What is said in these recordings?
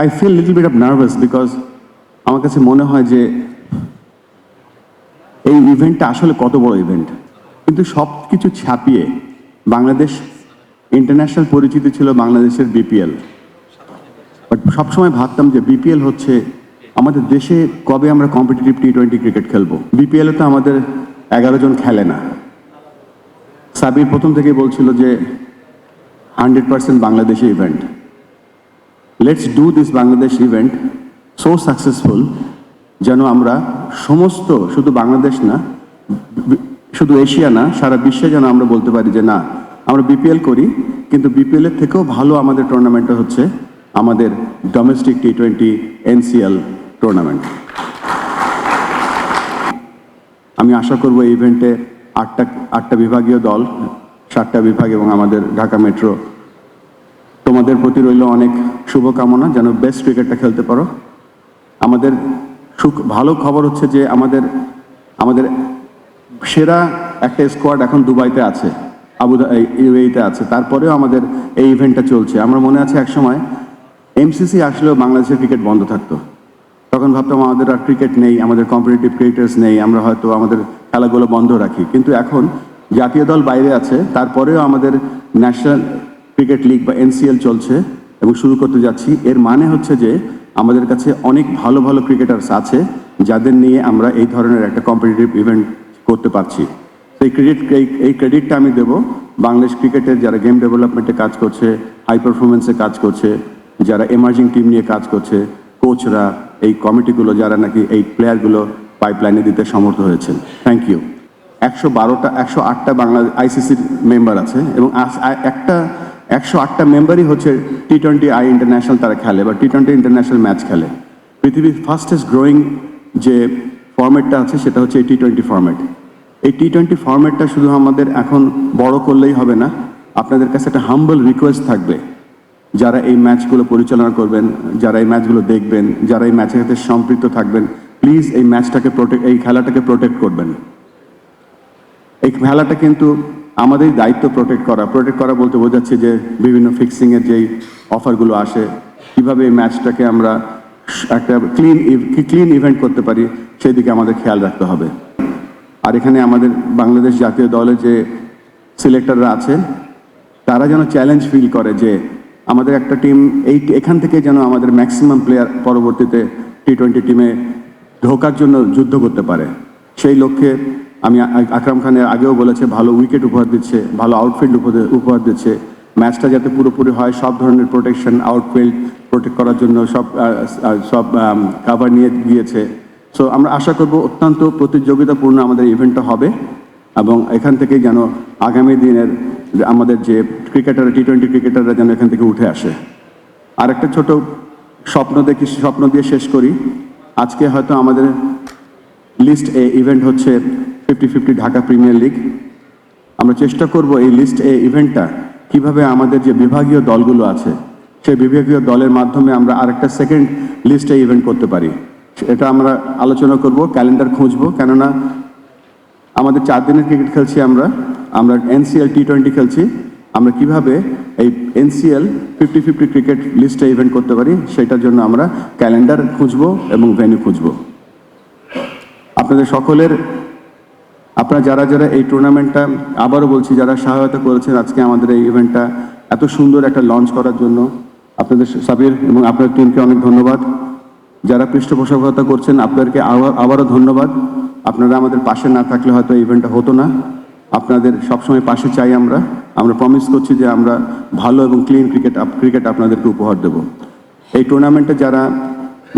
I feel little bit of nervous because আমার কাছে মনে হয় যে এই ইভেন্টটা আসলে কত বড় ইভেন্ট কিন্তু সব কিছু ছাপিয়ে বাংলাদেশ ইন্টারন্যাশনাল পরিচিতি ছিল বাংলাদেশের বিপিএল বাট সবসময় ভাবতাম যে বিপিএল হচ্ছে আমাদের দেশে কবে আমরা কম্পিটিটিভ টি টোয়েন্টি ক্রিকেট খেলব। বিপিএলে তো আমাদের এগারো জন খেলে না। সাবির প্রথম থেকেই বলছিল যে hundred percent Bangladeshi event let's do this Bangladesh event so successful যেন আমরা সমস্ত শুধু বাংলাদেশ না, শুধু এশিয়া না, সারা বিশ্বে যেন আমরা বলতে পারি যে না, আমরা বিপিএল করি, কিন্তু বিপিএল এর থেকেও ভালো আমাদের টুর্নামেন্টটা হচ্ছে আমাদের domestic T twenty NCL tournament আমি আশা করব এই ইভেন্টে আটটা আটটা বিভাগীয় দল, সাতটা বিভাগ এবং আমাদের ঢাকা মেট্রো তোমাদের প্রতি রইল অনেক শুভকামনা, যেন বেস্ট ক্রিকেটটা খেলতে পারো। আমাদের সুখ, ভালো খবর হচ্ছে যে আমাদের আমাদের সেরা একটা স্কোয়াড এখন দুবাইতে আছে আবু ইউএইতে আছে। তারপরেও আমাদের এই ইভেন্টটা চলছে। আমার মনে আছে এক সময় এমসিসি আসলেও বাংলাদেশের ক্রিকেট বন্ধ থাকতো। তখন ভাবতাম আমাদের আর ক্রিকেট নেই, আমাদের কম্পিটিটিভ ক্রিকেটার্স নেই, আমরা হয়তো আমাদের খেলাগুলো বন্ধ রাখি। কিন্তু এখন জাতীয় দল বাইরে আছে, তারপরেও আমাদের ন্যাশনাল ক্রিকেট লিগ বা এনসিএল চলছে। এবং শুরু করতে যাচ্ছি। এর মানে হচ্ছে যে আমাদের কাছে অনেক ভালো ভালো ক্রিকেটার্স আছে যাদের নিয়ে আমরা এই ধরনের একটা কম্পিটিটিভ ইভেন্ট করতে পারছি। তো এই ক্রেডিট এই- ক্রেডিটটা আমি দেবো। বাংলাদেশ ক্রিকেটের যারা গেম ডেভেলপমেন্টে কাজ করছে হাই পারফরমেন্সে কাজ করছে, যারা এমার্জিং টিম নিয়ে কাজ করছে কোচরা এই কমিটিগুলো যারা নাকি এই প্লেয়ারগুলো পাইপলাইনে দিতে সমর্থ হয়েছেন। থ্যাংক ইউ একশো বারোটা, একশো আটটা বাংলা আইসিসির মেম্বার আছে এবং একটা একশো আটটা মেম্বারই হচ্ছে টি টোয়েন্টি আই ইন্টারন্যাশনাল তারা খেলে বা টি টোয়েন্টি ইন্টারন্যাশনাল ম্যাচ খেলে। পৃথিবীর ফাস্টেস্ট গ্রোয়িং যে ফর্মেটটা আছে, সেটা হচ্ছে এই টি টোয়েন্টি ফর্মেট এই টি টোয়েন্টি ফর্মেটটা শুধু আমাদের এখন বড় করলেই হবে না, আপনাদের কাছে একটা হাম্বল রিকোয়েস্ট থাকবে। যারা এই ম্যাচগুলো পরিচালনা করবেন, যারা এই ম্যাচগুলো দেখবেন, যারা এই ম্যাচের সাথে সম্পৃক্ত থাকবেন প্লিজ এই ম্যাচটাকে প্রোটেক্ট এই খেলাটাকে প্রোটেক্ট করবেন। এই খেলাটা কিন্তু আমাদের দায়িত্ব প্রোটেক্ট করা। প্রোটেক্ট করা বলতে বোঝাচ্ছে যে বিভিন্ন ফিক্সিংয়ের যেই অফারগুলো আসে, কীভাবে এই ম্যাচটাকে আমরা একটা ক্লিন ক্লিন ইভেন্ট করতে পারি সেই দিকে আমাদের খেয়াল রাখতে হবে। আর এখানে আমাদের বাংলাদেশ জাতীয় দলে যে সিলেক্টররা আছেন তারা যেন চ্যালেঞ্জ ফিল করে যে আমাদের একটা টিম এই, এখান থেকে যেন আমাদের ম্যাক্সিমাম প্লেয়ার পরবর্তীতে টি টোয়েন্টি টিমে ঢোকার জন্য যুদ্ধ করতে পারে। সেই লক্ষ্যে আমি আকরাম খানের আগেও বলেছে, ভালো উইকেট উপহার দিচ্ছে, ভালো আউটফিল্ড উপহার দিচ্ছে। ম্যাচটা যাতে পুরোপুরি হয়, সব ধরনের প্রোটেকশন আউটফিল্ড প্রোটেক্ট করার জন্য সব সব কাভার নিয়ে গিয়েছে। সো আমরা আশা করব অত্যন্ত প্রতিযোগিতাপূর্ণ আমাদের ইভেন্টটা হবে এবং এখান থেকে যেন আগামী দিনের আমাদের যে ক্রিকেটার টি টোয়েন্টি ক্রিকেটাররা যেন এখান থেকে উঠে আসে। আর একটা ছোট স্বপ্ন দেখি, স্বপ্ন দিয়ে শেষ করি। আজকে হয়তো আমাদের লিস্ট এ ইভেন্ট হচ্ছে fifty fifty Dhaka premier league আমরা চেষ্টা করব এই লিস্ট এ ইভেন্টটা কীভাবে আমাদের যে বিভাগীয় দলগুলো আছে, সেই বিভাগীয় দলের মাধ্যমে আমরা আরেকটা সেকেন্ড লিস্টে ইভেন্ট করতে পারি। এটা আমরা আলোচনা করব ক্যালেন্ডার খুঁজবো, কেননা আমাদের চার দিনের ক্রিকেট খেলছি আমরা আমরা এনসিএল টি টোয়েন্টি খেলছি, আমরা কীভাবে এই এনসিএল ফিফটি ফিফটি ক্রিকেট লিস্টে ইভেন্ট করতে পারি, সেটার জন্য আমরা ক্যালেন্ডার খুঁজবো এবং ভেন্যু খুঁজবো। আপনাদের সকলের আপনারা যারা যারা এই টুর্নামেন্টটা আবারও বলছি, যারা সহায়তা করেছেন আজকে আমাদের এই ইভেন্টটা এত সুন্দর একটা লঞ্চ করার জন্য আপনাদের সাবির এবং আপনার টিমকে অনেক ধন্যবাদ। যারা পৃষ্ঠপোষকতা করছেন, আপনাদেরকে আবার, আবারও ধন্যবাদ। আপনারা আমাদের পাশে না থাকলে হয়তো ইভেন্টটা হতো না। আপনাদের সবসময় পাশে চাই আমরা। আমরা প্রমিস করছি যে আমরা ভালো এবং ক্লিন ক্রিকেট ক্রিকেট আপনাদেরকে উপহার দেব। এই টুর্নামেন্টে যারা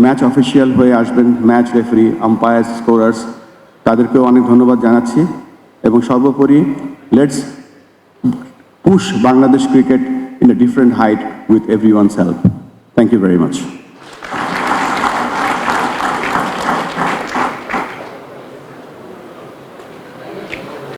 ম্যাচ অফিসিয়াল হয়ে আসবেন ম্যাচ রেফারি আম্পায়ার স্কোরার্স তাদেরকেও অনেক ধন্যবাদ জানাচ্ছি এবং সর্বোপরি let's push Bangladesh cricket in a different height with every one self thank you very much